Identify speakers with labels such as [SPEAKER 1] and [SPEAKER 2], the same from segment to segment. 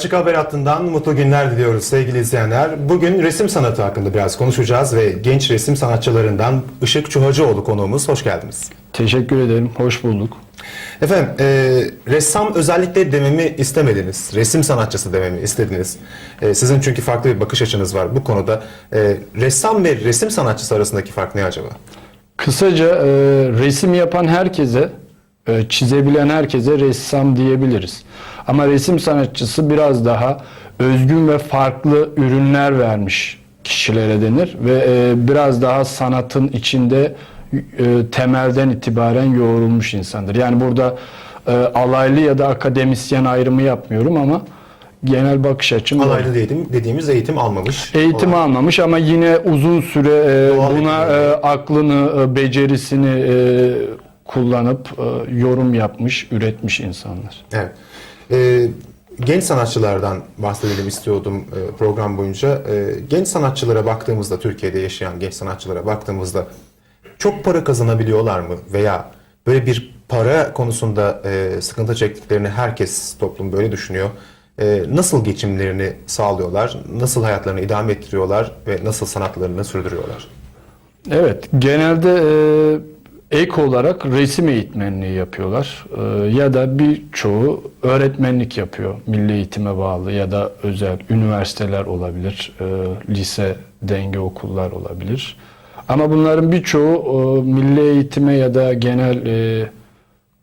[SPEAKER 1] Açık Haber Hattı'ndan mutlu günler diliyoruz sevgili izleyenler. Bugün resim sanatı hakkında biraz konuşacağız ve genç resim sanatçılarından Işık Çuhacıoğlu konuğumuz. Hoş geldiniz.
[SPEAKER 2] Teşekkür ederim. Hoş bulduk.
[SPEAKER 1] Efendim, e, ressam özellikle dememi istemediniz. Resim sanatçısı dememi istediniz. E, sizin çünkü farklı bir bakış açınız var bu konuda. E, ressam ve resim sanatçısı arasındaki fark ne acaba?
[SPEAKER 2] Kısaca e, resim yapan herkese, çizebilen herkese ressam diyebiliriz. Ama resim sanatçısı biraz daha özgün ve farklı ürünler vermiş kişilere denir ve e, biraz daha sanatın içinde e, temelden itibaren yoğrulmuş insandır. Yani burada e, alaylı ya da akademisyen ayrımı yapmıyorum ama genel bakış açım.
[SPEAKER 1] Alaylı dedim, dediğimiz eğitim almamış.
[SPEAKER 2] Eğitim
[SPEAKER 1] olan.
[SPEAKER 2] almamış ama yine uzun süre e,
[SPEAKER 1] Doğal
[SPEAKER 2] buna
[SPEAKER 1] eğitim.
[SPEAKER 2] e, aklını, e, becerisini e, kullanıp e, yorum yapmış, üretmiş insanlar.
[SPEAKER 1] Evet. Ee, genç sanatçılardan bahsedelim istiyordum e, program boyunca. Ee, genç sanatçılara baktığımızda, Türkiye'de yaşayan genç sanatçılara baktığımızda çok para kazanabiliyorlar mı? Veya böyle bir para konusunda e, sıkıntı çektiklerini herkes, toplum böyle düşünüyor. E, nasıl geçimlerini sağlıyorlar? Nasıl hayatlarını idame ettiriyorlar? Ve nasıl sanatlarını sürdürüyorlar?
[SPEAKER 2] Evet, genelde e, ek olarak resim eğitmenliği yapıyorlar E, ya da birçoğu öğretmenlik yapıyor. Milli eğitime bağlı ya da özel üniversiteler olabilir, e, lise denge okullar olabilir. Ama bunların birçoğu e, milli eğitime ya da genel e,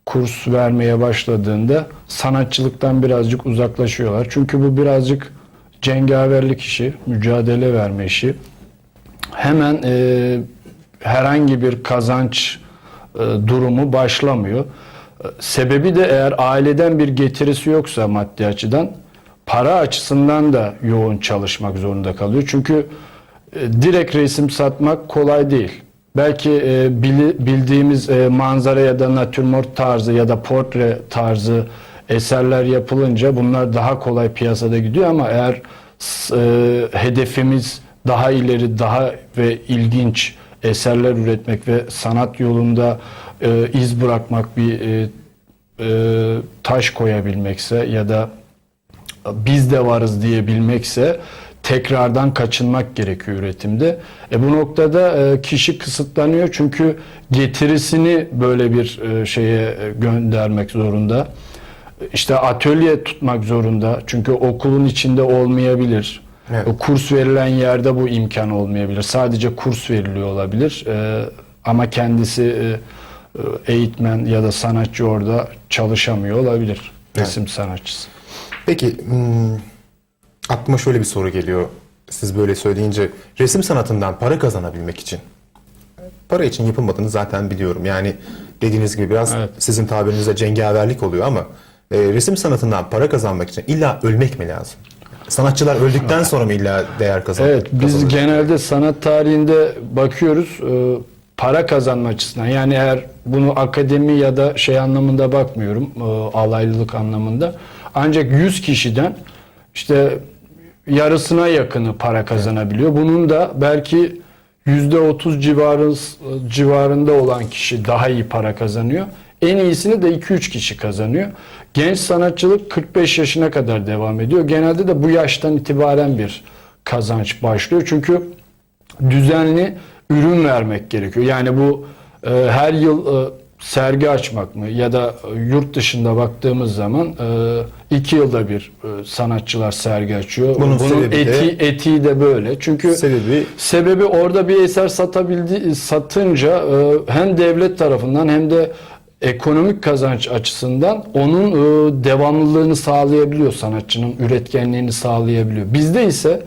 [SPEAKER 2] kurs vermeye başladığında sanatçılıktan birazcık uzaklaşıyorlar. Çünkü bu birazcık cengaverlik işi, mücadele verme işi hemen herhangi bir kazanç durumu başlamıyor. E, Sebebi de eğer aileden bir getirisi yoksa maddi açıdan para açısından da yoğun çalışmak zorunda kalıyor. Çünkü e, direkt resim satmak kolay değil. Belki e, bildiğimiz e, manzara ya da natürmort tarzı ya da portre tarzı eserler yapılınca bunlar daha kolay piyasada gidiyor ama eğer e, hedefimiz daha ileri, daha ve ilginç eserler üretmek ve sanat yolunda e, iz bırakmak, bir e, e, taş koyabilmekse ya da biz de varız diyebilmekse tekrardan kaçınmak gerekiyor üretimde. E bu noktada e, kişi kısıtlanıyor çünkü getirisini böyle bir e, şeye e, göndermek zorunda. İşte atölye tutmak zorunda çünkü okulun içinde olmayabilir.
[SPEAKER 1] Evet.
[SPEAKER 2] O Kurs verilen yerde bu imkan olmayabilir. Sadece kurs veriliyor olabilir. E, ama kendisi e, e, eğitmen ya da sanatçı orada çalışamıyor olabilir.
[SPEAKER 1] Evet.
[SPEAKER 2] Resim sanatçısı.
[SPEAKER 1] Peki hmm, aklıma şöyle bir soru geliyor. Siz böyle söyleyince resim sanatından para kazanabilmek için para için yapılmadığını zaten biliyorum. Yani dediğiniz gibi biraz
[SPEAKER 2] Evet.
[SPEAKER 1] sizin tabirinizde cengaverlik oluyor ama e, resim sanatından para kazanmak için illa ölmek mi lazım? Sanatçılar öldükten sonra mı illa değer kazan
[SPEAKER 2] Evet, biz
[SPEAKER 1] kazanır?
[SPEAKER 2] genelde sanat tarihinde bakıyoruz e, para kazanma açısından. Yani eğer bunu akademi ya da şey anlamında bakmıyorum, e, alaylılık anlamında. Ancak 100 kişiden işte yarısına yakını para kazanabiliyor. Bunun da belki %30 civarı, civarında olan kişi daha iyi para kazanıyor. En iyisini de 2-3 kişi kazanıyor. Genç sanatçılık 45 yaşına kadar devam ediyor. Genelde de bu yaştan itibaren bir kazanç başlıyor. Çünkü düzenli ürün vermek gerekiyor. Yani bu e, her yıl e, sergi açmak mı ya da e, yurt dışında baktığımız zaman e, iki yılda bir e, sanatçılar sergi açıyor.
[SPEAKER 1] Bunun sebebi de-
[SPEAKER 2] eti, etiği de böyle. Çünkü
[SPEAKER 1] Sebebi
[SPEAKER 2] Sebebi orada bir eser satabildi satınca e, hem devlet tarafından hem de ekonomik kazanç açısından onun e, devamlılığını sağlayabiliyor sanatçının üretkenliğini sağlayabiliyor. Bizde ise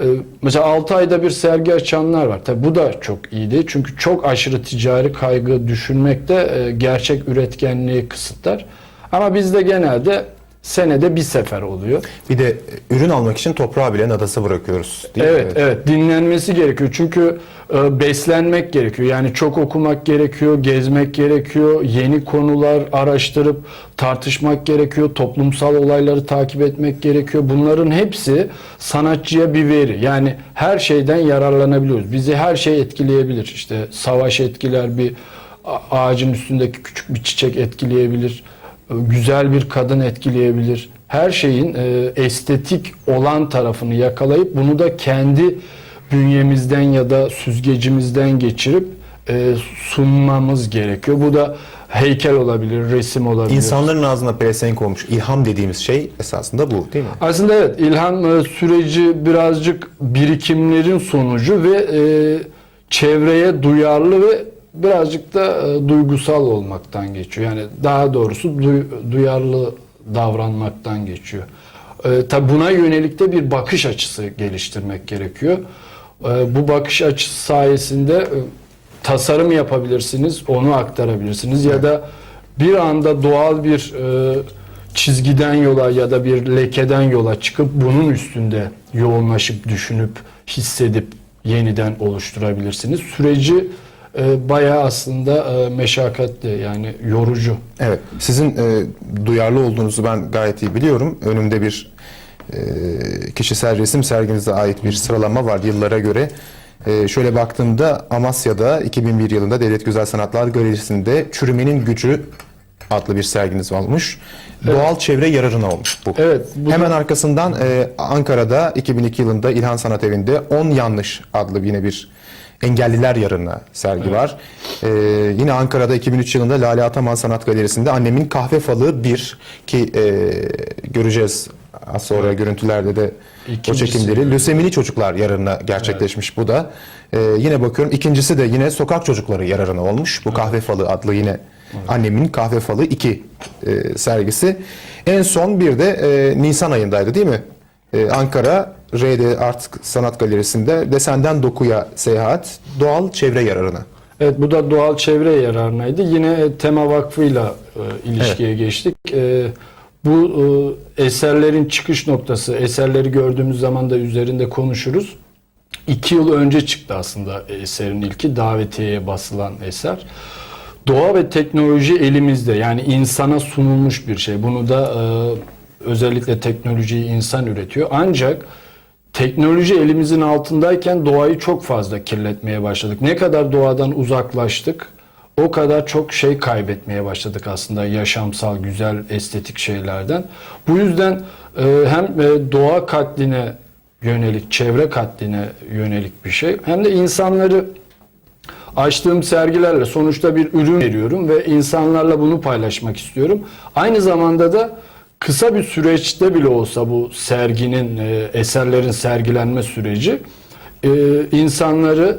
[SPEAKER 2] e, mesela 6 ayda bir sergi açanlar var. Tabi bu da çok iyi değil. Çünkü çok aşırı ticari kaygı düşünmek de e, gerçek üretkenliği kısıtlar. Ama bizde genelde senede bir sefer oluyor.
[SPEAKER 1] bir de e, ürün almak için toprağa bile nadası bırakıyoruz. Değil mi?
[SPEAKER 2] Evet, evet. Dinlenmesi gerekiyor. Çünkü e, beslenmek gerekiyor. Yani çok okumak gerekiyor, gezmek gerekiyor, yeni konular araştırıp tartışmak gerekiyor, toplumsal olayları takip etmek gerekiyor. Bunların hepsi sanatçıya bir veri. Yani her şeyden yararlanabiliyoruz. Bizi her şey etkileyebilir. İşte savaş etkiler, bir ağacın üstündeki küçük bir çiçek etkileyebilir. Güzel bir kadın etkileyebilir. her şeyin e, estetik olan tarafını yakalayıp bunu da kendi bünyemizden ya da süzgecimizden geçirip e, sunmamız gerekiyor. Bu da heykel olabilir, resim olabilir.
[SPEAKER 1] İnsanların ağzına pelesenk olmuş ilham dediğimiz şey esasında bu değil mi?
[SPEAKER 2] Aslında evet ilham e, süreci birazcık birikimlerin sonucu ve e, çevreye duyarlı ve birazcık da e, duygusal olmaktan geçiyor. Yani daha doğrusu duy- duyarlı davranmaktan geçiyor. E, tabi buna yönelik de bir bakış açısı geliştirmek gerekiyor. E, bu bakış açısı sayesinde e, tasarım yapabilirsiniz, onu aktarabilirsiniz ya da bir anda doğal bir e, çizgiden yola ya da bir lekeden yola çıkıp bunun üstünde yoğunlaşıp düşünüp hissedip yeniden oluşturabilirsiniz. Süreci e, bayağı aslında e, meşakkatli yani yorucu.
[SPEAKER 1] Evet. Sizin e, duyarlı olduğunuzu ben gayet iyi biliyorum. Önümde bir e, kişisel resim serginize ait bir sıralama var yıllara göre. E, şöyle baktığımda Amasya'da 2001 yılında Devlet Güzel Sanatlar Galerisi'nde Çürümenin Gücü adlı bir serginiz olmuş. Doğal çevre yararına olmuş bu.
[SPEAKER 2] Evet, bu
[SPEAKER 1] Hemen arkasından e, Ankara'da 2002 yılında İlhan Sanat Evi'nde 10 Yanlış adlı yine bir engelliler yarına sergi var. E, yine Ankara'da 2003 yılında Lale Ataman Sanat Galerisi'nde Annemin Kahve Falığı 1 ki e, göreceğiz az sonra görüntülerde de o
[SPEAKER 2] İkincisi.
[SPEAKER 1] çekimleri. Lösemili çocuklar yararına gerçekleşmiş bu da. E, yine bakıyorum ikincisi de yine sokak çocukları yararına olmuş. Bu Kahve Falığı adlı yine Annemin Kahve Falı 2 e, sergisi. En son bir de e, Nisan ayındaydı değil mi? E, Ankara RD Art Sanat Galerisi'nde Desenden Dokuya Seyahat Doğal Çevre Yararına.
[SPEAKER 2] Evet bu da doğal çevre yararınaydı. Yine Tema Vakfı'yla e, ilişkiye geçtik. E, bu e, eserlerin çıkış noktası, eserleri gördüğümüz zaman da üzerinde konuşuruz. İki yıl önce çıktı aslında eserin ilki davetiyeye basılan eser. Doğa ve teknoloji elimizde yani insana sunulmuş bir şey. Bunu da e, özellikle teknolojiyi insan üretiyor. Ancak teknoloji elimizin altındayken doğayı çok fazla kirletmeye başladık. Ne kadar doğadan uzaklaştık o kadar çok şey kaybetmeye başladık aslında yaşamsal, güzel, estetik şeylerden. Bu yüzden e, hem e, doğa katline yönelik, çevre katline yönelik bir şey hem de insanları açtığım sergilerle sonuçta bir ürün veriyorum ve insanlarla bunu paylaşmak istiyorum. Aynı zamanda da kısa bir süreçte bile olsa bu serginin, e, eserlerin sergilenme süreci e, insanları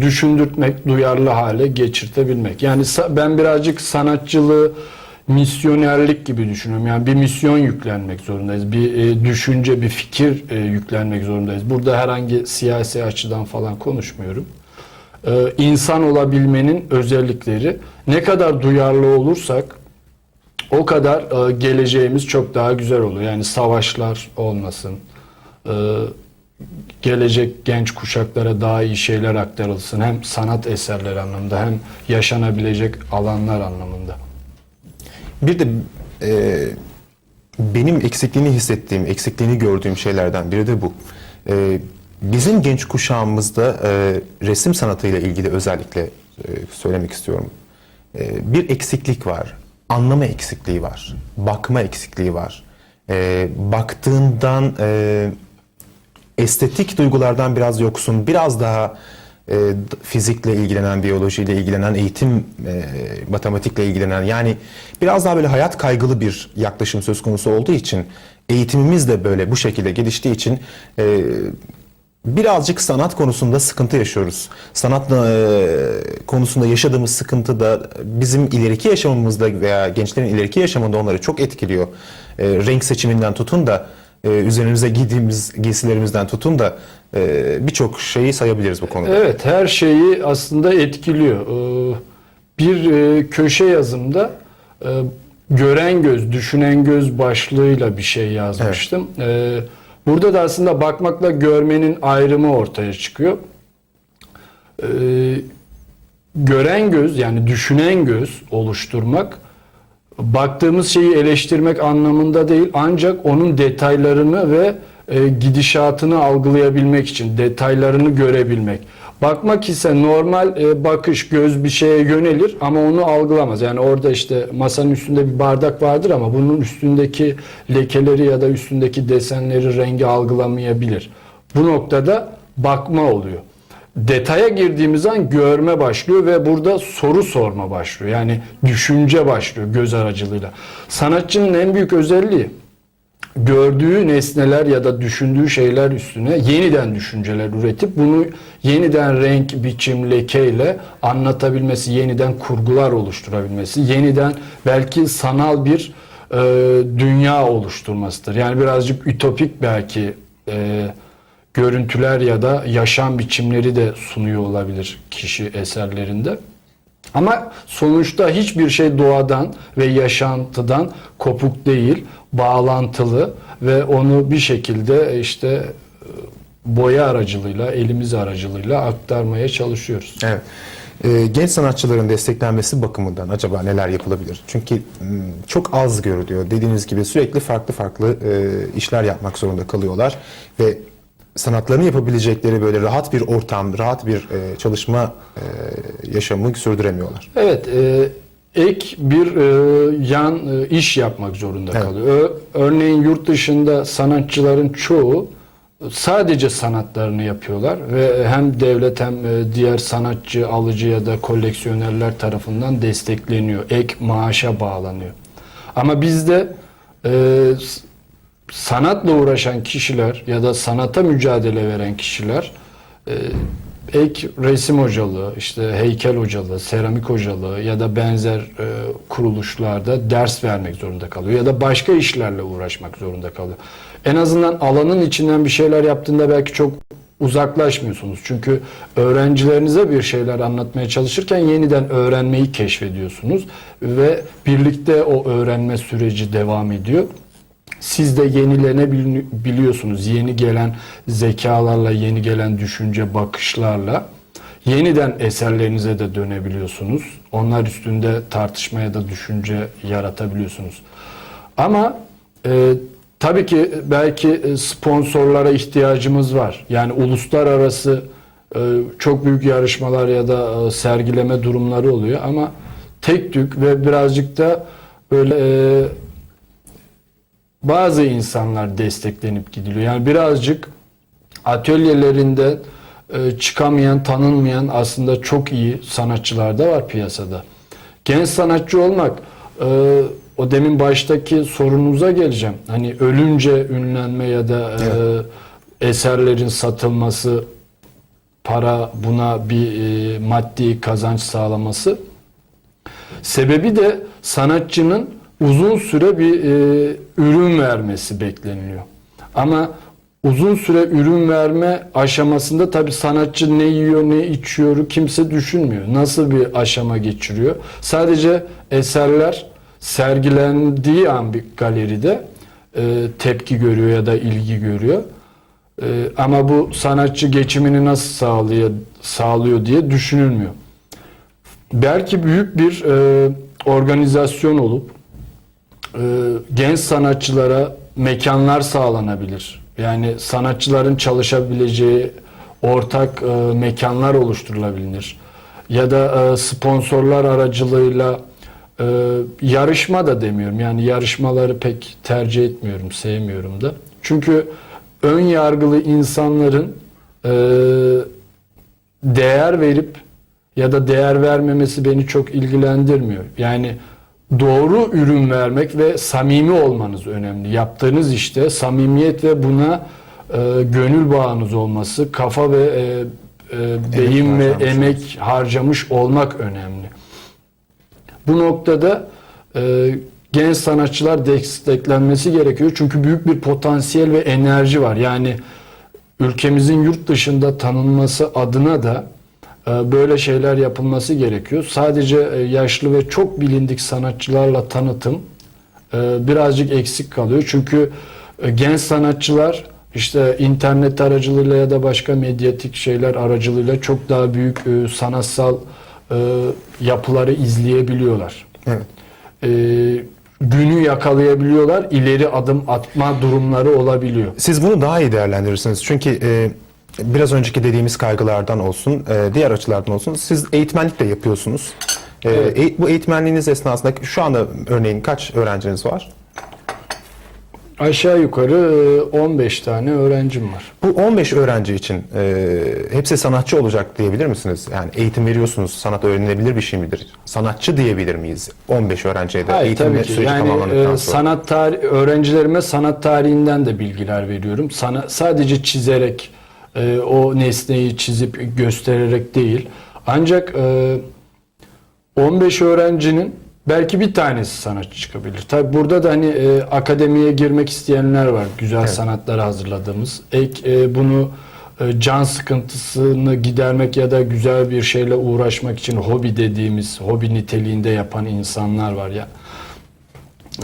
[SPEAKER 2] düşündürtmek, duyarlı hale geçirtebilmek. Yani ben birazcık sanatçılığı misyonerlik gibi düşünüyorum. Yani bir misyon yüklenmek zorundayız. Bir e, düşünce, bir fikir e, yüklenmek zorundayız. Burada herhangi siyasi açıdan falan konuşmuyorum. Ee, insan olabilmenin özellikleri ne kadar duyarlı olursak o kadar e, geleceğimiz çok daha güzel olur. Yani savaşlar olmasın, e, gelecek genç kuşaklara daha iyi şeyler aktarılsın. Hem sanat eserleri anlamında hem yaşanabilecek alanlar anlamında.
[SPEAKER 1] Bir de e, benim eksikliğini hissettiğim, eksikliğini gördüğüm şeylerden biri de bu. E, bizim genç kuşağımızda e, resim sanatıyla ilgili özellikle e, söylemek istiyorum. E, bir eksiklik var. Anlama eksikliği var. Bakma eksikliği var. E, baktığından e, estetik duygulardan biraz yoksun, biraz daha e, fizikle ilgilenen, biyolojiyle ilgilenen, eğitim, e, matematikle ilgilenen yani biraz daha böyle hayat kaygılı bir yaklaşım söz konusu olduğu için eğitimimiz de böyle bu şekilde geliştiği için e, birazcık sanat konusunda sıkıntı yaşıyoruz. Sanat e, konusunda yaşadığımız sıkıntı da bizim ileriki yaşamımızda veya gençlerin ileriki yaşamında onları çok etkiliyor. E, renk seçiminden tutun da e, üzerimize giydiğimiz giysilerimizden tutun da e, birçok şeyi sayabiliriz bu konuda.
[SPEAKER 2] Evet, her şeyi aslında etkiliyor. Ee, Bir e, köşe yazımda e, gören göz, düşünen göz başlığıyla bir şey yazmıştım. Ee, Burada da aslında bakmakla görmenin ayrımı ortaya çıkıyor. Ee, Gören göz yani düşünen göz oluşturmak baktığımız şeyi eleştirmek anlamında değil ancak onun detaylarını ve e, gidişatını algılayabilmek için detaylarını görebilmek. Bakmak ise normal e, bakış göz bir şeye yönelir ama onu algılamaz. Yani orada işte masanın üstünde bir bardak vardır ama bunun üstündeki lekeleri ya da üstündeki desenleri rengi algılamayabilir. Bu noktada bakma oluyor. Detaya girdiğimiz an görme başlıyor ve burada soru sorma başlıyor. Yani düşünce başlıyor göz aracılığıyla. Sanatçının en büyük özelliği gördüğü nesneler ya da düşündüğü şeyler üstüne yeniden düşünceler üretip bunu yeniden renk, biçim, lekeyle anlatabilmesi, yeniden kurgular oluşturabilmesi, yeniden belki sanal bir e, dünya oluşturmasıdır. Yani birazcık ütopik belki e, görüntüler ya da yaşam biçimleri de sunuyor olabilir kişi eserlerinde. Ama sonuçta hiçbir şey doğadan ve yaşantıdan kopuk değil, bağlantılı ve onu bir şekilde işte e, boya aracılığıyla, elimiz aracılığıyla aktarmaya çalışıyoruz.
[SPEAKER 1] Evet. Ee, genç sanatçıların desteklenmesi bakımından acaba neler yapılabilir? Çünkü hmm, çok az görülüyor. Dediğiniz gibi sürekli farklı farklı e, işler yapmak zorunda kalıyorlar ve sanatlarını yapabilecekleri böyle rahat bir ortam, rahat bir e, çalışma e, yaşamı sürdüremiyorlar.
[SPEAKER 2] Evet, e, ek bir e, yan e, iş yapmak zorunda
[SPEAKER 1] Evet.
[SPEAKER 2] kalıyor. Ö- örneğin yurt dışında sanatçıların çoğu sadece sanatlarını yapıyorlar ve hem devlet hem e, diğer sanatçı, alıcı ya da koleksiyonerler tarafından destekleniyor. Ek maaşa bağlanıyor. Ama bizde e, sanatla uğraşan kişiler ya da sanata mücadele veren kişiler e, ek resim hocalığı, işte heykel hocalığı, seramik hocalığı ya da benzer e, kuruluşlarda ders vermek zorunda kalıyor ya da başka işlerle uğraşmak zorunda kalıyor. En azından alanın içinden bir şeyler yaptığında belki çok uzaklaşmıyorsunuz. Çünkü öğrencilerinize bir şeyler anlatmaya çalışırken yeniden öğrenmeyi keşfediyorsunuz ve birlikte o öğrenme süreci devam ediyor. Siz de yenilenebiliyorsunuz. Yeni gelen zekalarla, yeni gelen düşünce bakışlarla yeniden eserlerinize de dönebiliyorsunuz. Onlar üstünde tartışmaya da düşünce yaratabiliyorsunuz. Ama e, tabii ki belki e, sponsorlara ihtiyacımız var. Yani uluslararası e, çok büyük yarışmalar ya da e, sergileme durumları oluyor ama tek tük ve birazcık da böyle e, bazı insanlar desteklenip gidiliyor. Yani birazcık atölyelerinde e, çıkamayan, tanınmayan aslında çok iyi sanatçılar da var piyasada. Genç sanatçı olmak e, o demin baştaki sorunuza geleceğim. Hani ölünce ünlenme ya da e, eserlerin satılması, para buna bir maddi kazanç sağlaması. Sebebi de sanatçının uzun süre bir e, ürün vermesi bekleniliyor. Ama uzun süre ürün verme aşamasında tabii sanatçı ne yiyor ne içiyor kimse düşünmüyor. Nasıl bir aşama geçiriyor? Sadece eserler sergilendiği an bir galeride e, tepki görüyor ya da ilgi görüyor. E, ama bu sanatçı geçimini nasıl sağlıyor, sağlıyor diye düşünülmüyor belki büyük bir e, organizasyon olup e, genç sanatçılara mekanlar sağlanabilir. Yani sanatçıların çalışabileceği ortak e, mekanlar oluşturulabilir. Ya da e, sponsorlar aracılığıyla e, yarışma da demiyorum. Yani yarışmaları pek tercih etmiyorum, sevmiyorum da. Çünkü ön yargılı insanların e, değer verip ya da değer vermemesi beni çok ilgilendirmiyor. Yani doğru ürün vermek ve samimi olmanız önemli. Yaptığınız işte samimiyet ve buna e, gönül bağınız olması, kafa ve e, e, beyin ve
[SPEAKER 1] harcamış
[SPEAKER 2] emek harcamış olmak önemli. Bu noktada e, genç sanatçılar desteklenmesi gerekiyor. Çünkü büyük bir potansiyel ve enerji var. Yani ülkemizin yurt dışında tanınması adına da böyle şeyler yapılması gerekiyor. Sadece e, yaşlı ve çok bilindik sanatçılarla tanıtım e, birazcık eksik kalıyor. Çünkü e, genç sanatçılar işte internet aracılığıyla ya da başka medyatik şeyler aracılığıyla çok daha büyük sanatsal yapıları izleyebiliyorlar.
[SPEAKER 1] Evet.
[SPEAKER 2] Günü yakalayabiliyorlar. ileri adım atma durumları olabiliyor.
[SPEAKER 1] Siz bunu daha iyi değerlendirirsiniz. Çünkü e, biraz önceki dediğimiz kaygılardan olsun, e, diğer açılardan olsun. Siz eğitmenlik de yapıyorsunuz. E,
[SPEAKER 2] Evet.
[SPEAKER 1] eğ- bu eğitmenliğiniz esnasında şu anda örneğin kaç öğrenciniz var?
[SPEAKER 2] Aşağı yukarı e, 15 tane öğrencim var.
[SPEAKER 1] Bu 15 öğrenci için e, hepsi sanatçı olacak diyebilir misiniz? Yani eğitim veriyorsunuz, sanat öğrenilebilir bir şey midir? Sanatçı diyebilir miyiz? 15 öğrenciye de
[SPEAKER 2] Hayır
[SPEAKER 1] eğitim
[SPEAKER 2] tabii ki.
[SPEAKER 1] süreci
[SPEAKER 2] Yani
[SPEAKER 1] tamamlandıktan
[SPEAKER 2] e,
[SPEAKER 1] sonra.
[SPEAKER 2] sanat tarih öğrencilerime sanat tarihinden de bilgiler veriyorum. Sana sadece çizerek e, o nesneyi çizip göstererek değil. Ancak e, 15 öğrencinin belki bir tanesi sanatçı çıkabilir. Tabi burada da hani e, akademiye girmek isteyenler var. Güzel
[SPEAKER 1] Evet.
[SPEAKER 2] sanatları hazırladığımız. Ek e, bunu e, can sıkıntısını gidermek ya da güzel bir şeyle uğraşmak için hobi dediğimiz hobi niteliğinde yapan insanlar var ya.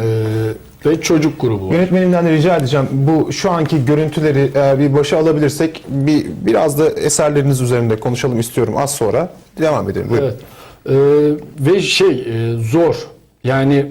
[SPEAKER 2] E, ve çocuk grubu var.
[SPEAKER 1] Yönetmenimden de rica edeceğim. Bu şu anki görüntüleri eğer bir başa alabilirsek bir biraz da eserleriniz üzerinde konuşalım istiyorum az sonra. Devam edelim. Buyurun.
[SPEAKER 2] Evet. Ee, ve şey e, zor. Yani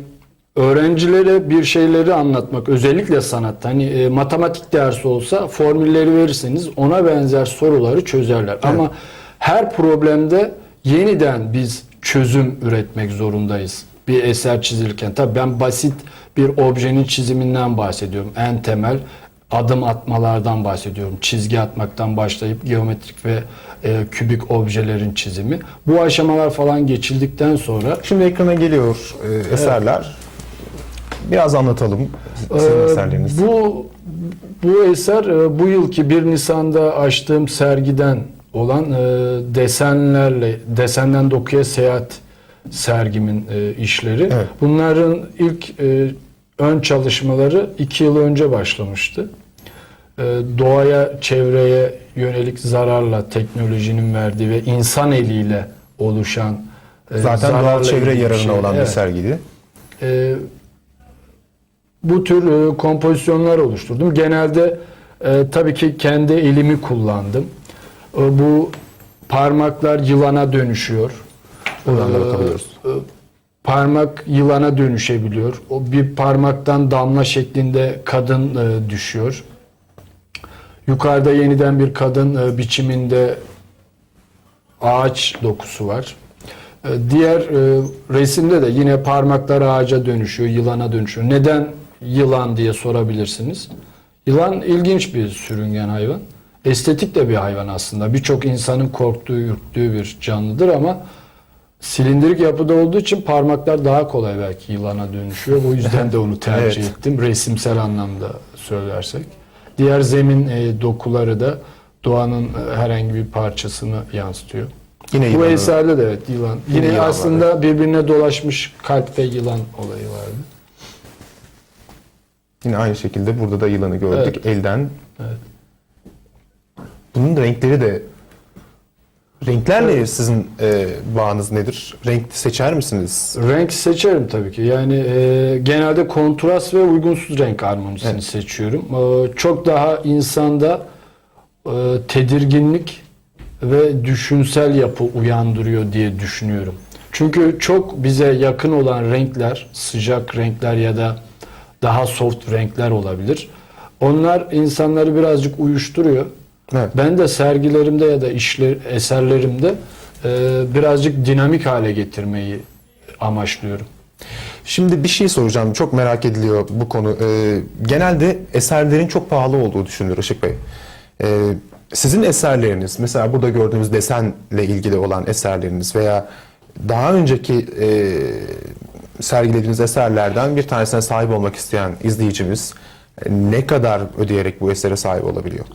[SPEAKER 2] öğrencilere bir şeyleri anlatmak özellikle sanatta hani e, matematik dersi olsa formülleri verirseniz ona benzer soruları çözerler. Ama her problemde yeniden biz çözüm üretmek zorundayız. Bir eser çizilirken. Tabii ben basit bir objenin çiziminden bahsediyorum. En temel adım atmalardan bahsediyorum. Çizgi atmaktan başlayıp geometrik ve e, kübik objelerin çizimi. Bu aşamalar falan geçildikten sonra
[SPEAKER 1] Şimdi ekrana geliyor e, eserler. Biraz anlatalım sizin
[SPEAKER 2] Ee,
[SPEAKER 1] eserlerinizi.
[SPEAKER 2] Bu bu eser e, bu yılki 1 Nisan'da açtığım sergiden olan e, desenlerle desenden dokuya seyahat sergimin e, işleri.
[SPEAKER 1] Evet.
[SPEAKER 2] Bunların ilk e, ön çalışmaları 2 yıl önce başlamıştı. E, doğaya, çevreye yönelik zararla teknolojinin verdiği ve insan eliyle oluşan e,
[SPEAKER 1] Zaten doğal çevre yararına
[SPEAKER 2] şey.
[SPEAKER 1] olan bir
[SPEAKER 2] Evet.
[SPEAKER 1] sergiydi.
[SPEAKER 2] E, bu tür e, kompozisyonlar oluşturdum. Genelde e, tabii ki kendi elimi kullandım. E, bu parmaklar yılana dönüşüyor.
[SPEAKER 1] Buradan da
[SPEAKER 2] E,
[SPEAKER 1] bakabiliyoruz.
[SPEAKER 2] e, Parmak yılana dönüşebiliyor. O bir parmaktan damla şeklinde kadın e, düşüyor. Yukarıda yeniden bir kadın e, biçiminde ağaç dokusu var. E, Diğer e, resimde de yine parmaklar ağaca dönüşüyor, yılana dönüşüyor. Neden yılan diye sorabilirsiniz. Yılan ilginç bir sürüngen hayvan. Estetik de bir hayvan aslında. Birçok insanın korktuğu, ürktüğü bir canlıdır ama silindirik yapıda olduğu için parmaklar daha kolay belki yılana dönüşüyor. O yüzden de onu tercih
[SPEAKER 1] Evet.
[SPEAKER 2] ettim. Resimsel anlamda söylersek. Diğer zemin e, dokuları da doğanın e, herhangi bir parçasını yansıtıyor.
[SPEAKER 1] Yine
[SPEAKER 2] Bu eserde de evet yılan.
[SPEAKER 1] Yine
[SPEAKER 2] Yine,
[SPEAKER 1] yılan
[SPEAKER 2] aslında birbirine dolaşmış kalp ve yılan olayı vardı.
[SPEAKER 1] Yine aynı şekilde burada da yılanı gördük
[SPEAKER 2] Evet.
[SPEAKER 1] elden.
[SPEAKER 2] Evet.
[SPEAKER 1] Bunun renkleri de renklerle sizin e, bağınız nedir? Renk seçer misiniz?
[SPEAKER 2] Renk seçerim tabii ki. Yani e, genelde kontrast ve uygunsuz renk harmonisini
[SPEAKER 1] Evet.
[SPEAKER 2] seçiyorum. E, çok daha insanda e, tedirginlik ve düşünsel yapı uyandırıyor diye düşünüyorum. Çünkü çok bize yakın olan renkler, sıcak renkler ya da daha soft renkler olabilir. Onlar insanları birazcık uyuşturuyor.
[SPEAKER 1] Evet.
[SPEAKER 2] Ben de sergilerimde ya da işler, eserlerimde e, birazcık dinamik hale getirmeyi amaçlıyorum.
[SPEAKER 1] Şimdi bir şey soracağım. Çok merak ediliyor bu konu. Ee, genelde eserlerin çok pahalı olduğu düşünülür Işık Bey. Ee, sizin eserleriniz, mesela burada gördüğümüz desenle ilgili olan eserleriniz veya daha önceki e, sergilediğiniz eserlerden bir tanesine sahip olmak isteyen izleyicimiz e, ne kadar ödeyerek bu esere sahip olabiliyor?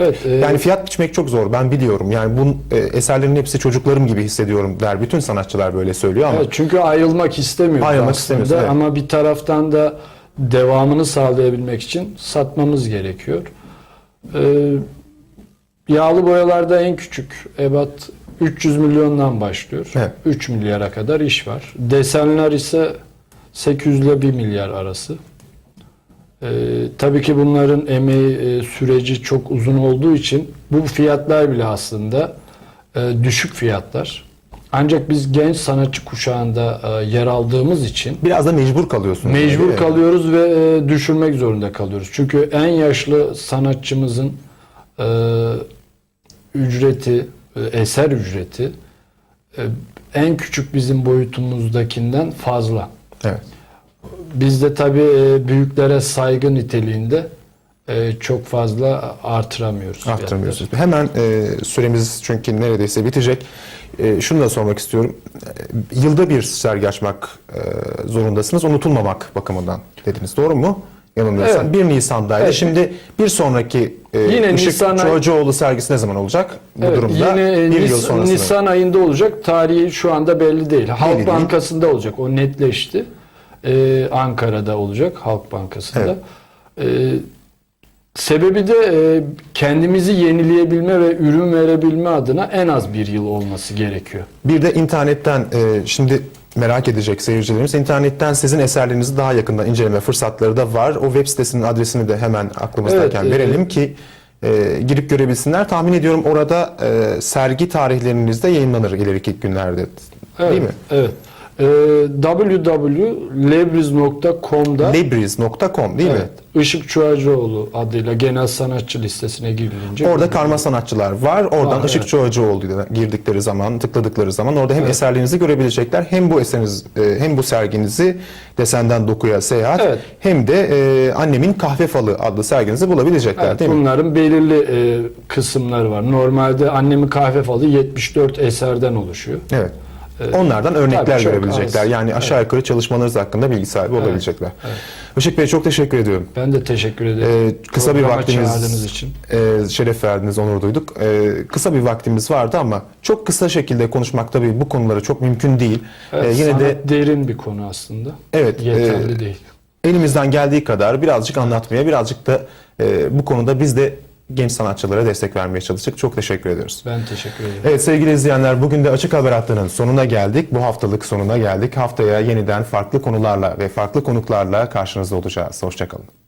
[SPEAKER 2] Evet, e,
[SPEAKER 1] Yani fiyat biçmek çok zor. Ben biliyorum. Yani bu e, eserlerin hepsi çocuklarım gibi hissediyorum der. Bütün sanatçılar böyle söylüyor ama
[SPEAKER 2] evet, çünkü ayrılmak istemiyoruz
[SPEAKER 1] Ayrılmak
[SPEAKER 2] aslında
[SPEAKER 1] istemiyoruz, evet.
[SPEAKER 2] ama bir taraftan da devamını sağlayabilmek için satmamız gerekiyor. E, yağlı boyalarda en küçük ebat 300 milyondan başlıyor.
[SPEAKER 1] Evet.
[SPEAKER 2] 3 milyara kadar iş var. Desenler ise 800 ile 1 milyar arası. Ee, tabii ki bunların emeği e, süreci çok uzun olduğu için bu fiyatlar bile aslında e, düşük fiyatlar. Ancak biz genç sanatçı kuşağında e, yer aldığımız için
[SPEAKER 1] biraz da mecbur kalıyorsunuz.
[SPEAKER 2] mecbur
[SPEAKER 1] Yani.
[SPEAKER 2] kalıyoruz ve e, düşürmek zorunda kalıyoruz. Çünkü en yaşlı sanatçımızın e, ücreti, e, eser ücreti e, en küçük bizim boyutumuzdakinden fazla.
[SPEAKER 1] Evet.
[SPEAKER 2] Biz de tabii e, büyüklere saygı niteliğinde e, çok fazla artıramıyoruz.
[SPEAKER 1] Arttırmıyoruz. Hemen e, süremiz çünkü neredeyse bitecek. E, şunu da sormak istiyorum. E, yılda bir sergi açmak e, zorundasınız. Unutulmamak bakımından dediniz. Doğru mu? Yanılmıyorsam.
[SPEAKER 2] Evet.
[SPEAKER 1] 1 Nisan'daydı.
[SPEAKER 2] Evet.
[SPEAKER 1] Şimdi bir sonraki e,
[SPEAKER 2] Yine
[SPEAKER 1] Işık
[SPEAKER 2] Nisan
[SPEAKER 1] Çoğucuoğlu sergisi ne zaman olacak? Bu
[SPEAKER 2] Evet,
[SPEAKER 1] durumda
[SPEAKER 2] yine
[SPEAKER 1] bir yıl
[SPEAKER 2] Nis-
[SPEAKER 1] sonrasında.
[SPEAKER 2] Nisan ayında olacak. Tarihi şu anda belli değil. Halk
[SPEAKER 1] değil.
[SPEAKER 2] Bankası'nda olacak. O netleşti. Ee, Ankara'da olacak Halk Bankası'nda. Ee, sebebi de e, kendimizi yenileyebilme ve ürün verebilme adına en az bir yıl olması gerekiyor.
[SPEAKER 1] Bir de internetten e, şimdi merak edecek seyircilerimiz internetten sizin eserlerinizi daha yakından inceleme fırsatları da var. O web sitesinin adresini de hemen aklımızdayken
[SPEAKER 2] Evet, e,
[SPEAKER 1] verelim ki e, girip görebilsinler. Tahmin ediyorum orada e, sergi tarihleriniz de yayınlanır ileriki günlerde.
[SPEAKER 2] Evet,
[SPEAKER 1] Değil mi?
[SPEAKER 2] Evet. Ee, www.lebriz.com'da
[SPEAKER 1] Lebriz.com değil mi?
[SPEAKER 2] evet, Işık Çuhacıoğlu adıyla genel sanatçı listesine girilince
[SPEAKER 1] Orada karma sanatçılar var. Oradan
[SPEAKER 2] Var,
[SPEAKER 1] Işık
[SPEAKER 2] evet.
[SPEAKER 1] Çoğacıoğlu'na girdikleri zaman, tıkladıkları zaman orada hem
[SPEAKER 2] Evet.
[SPEAKER 1] eserlerinizi görebilecekler, hem bu eseriniz, e, hem bu serginizi desenden dokuya seyahat,
[SPEAKER 2] Evet.
[SPEAKER 1] hem de e, annemin kahve falı adlı serginizi bulabilecekler
[SPEAKER 2] Evet,
[SPEAKER 1] değil mi?
[SPEAKER 2] bunların belirli e, kısımları var. Normalde annemin kahve falı 74 eserden oluşuyor.
[SPEAKER 1] Evet. Onlardan örnekler
[SPEAKER 2] tabii
[SPEAKER 1] görebilecekler.
[SPEAKER 2] az.
[SPEAKER 1] Yani aşağı yukarı çalışmalarınız hakkında bilgi sahibi olabilecekler. Işık Bey çok teşekkür ediyorum.
[SPEAKER 2] Ben de teşekkür ederim.
[SPEAKER 1] Ee, kısa bir
[SPEAKER 2] Programa
[SPEAKER 1] vaktimiz
[SPEAKER 2] çağırdığınız için.
[SPEAKER 1] e, şeref verdiniz, onur duyduk. E, kısa bir vaktimiz vardı ama çok kısa şekilde konuşmak tabii bu konuları çok mümkün değil.
[SPEAKER 2] Evet,
[SPEAKER 1] E, yine de
[SPEAKER 2] derin bir konu aslında.
[SPEAKER 1] Evet,
[SPEAKER 2] Yeterli
[SPEAKER 1] e,
[SPEAKER 2] değil.
[SPEAKER 1] elimizden geldiği kadar birazcık anlatmaya, birazcık da e, bu konuda biz de genç sanatçılara destek vermeye çalıştık. Çok teşekkür ediyoruz.
[SPEAKER 2] Ben teşekkür ederim.
[SPEAKER 1] Evet sevgili izleyenler bugün de Açık Haber Hattı'nın sonuna geldik. Bu haftalık sonuna geldik. Haftaya yeniden farklı konularla ve farklı konuklarla karşınızda olacağız. Hoşçakalın.